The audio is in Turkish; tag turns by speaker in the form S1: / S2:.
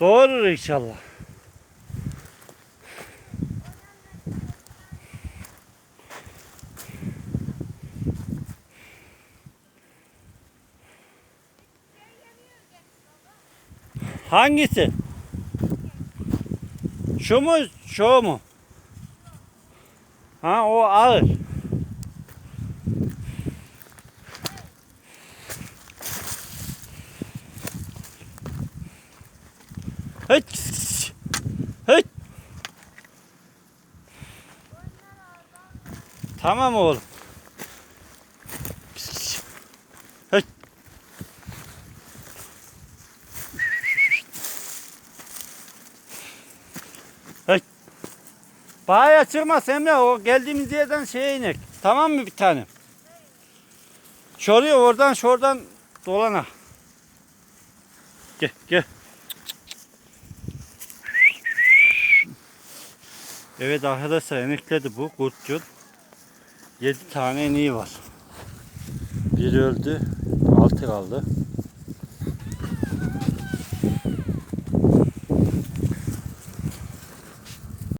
S1: Doğurur inşallah. Hangisi? Şu mu? Şu mu? Ha o ağır. Hıç. Hıç. Tamam oğlum. Hıç. Hıç. Çıkmaz Emre o geldiğimiz yerden şeye inek. Tamam mı bir tane? Şuraya oradan şuradan dolana. Gel gel. Evet arkadaşlar emekledi bu kurtçul. 7 tane ineği var. Biri öldü, 6 kaldı.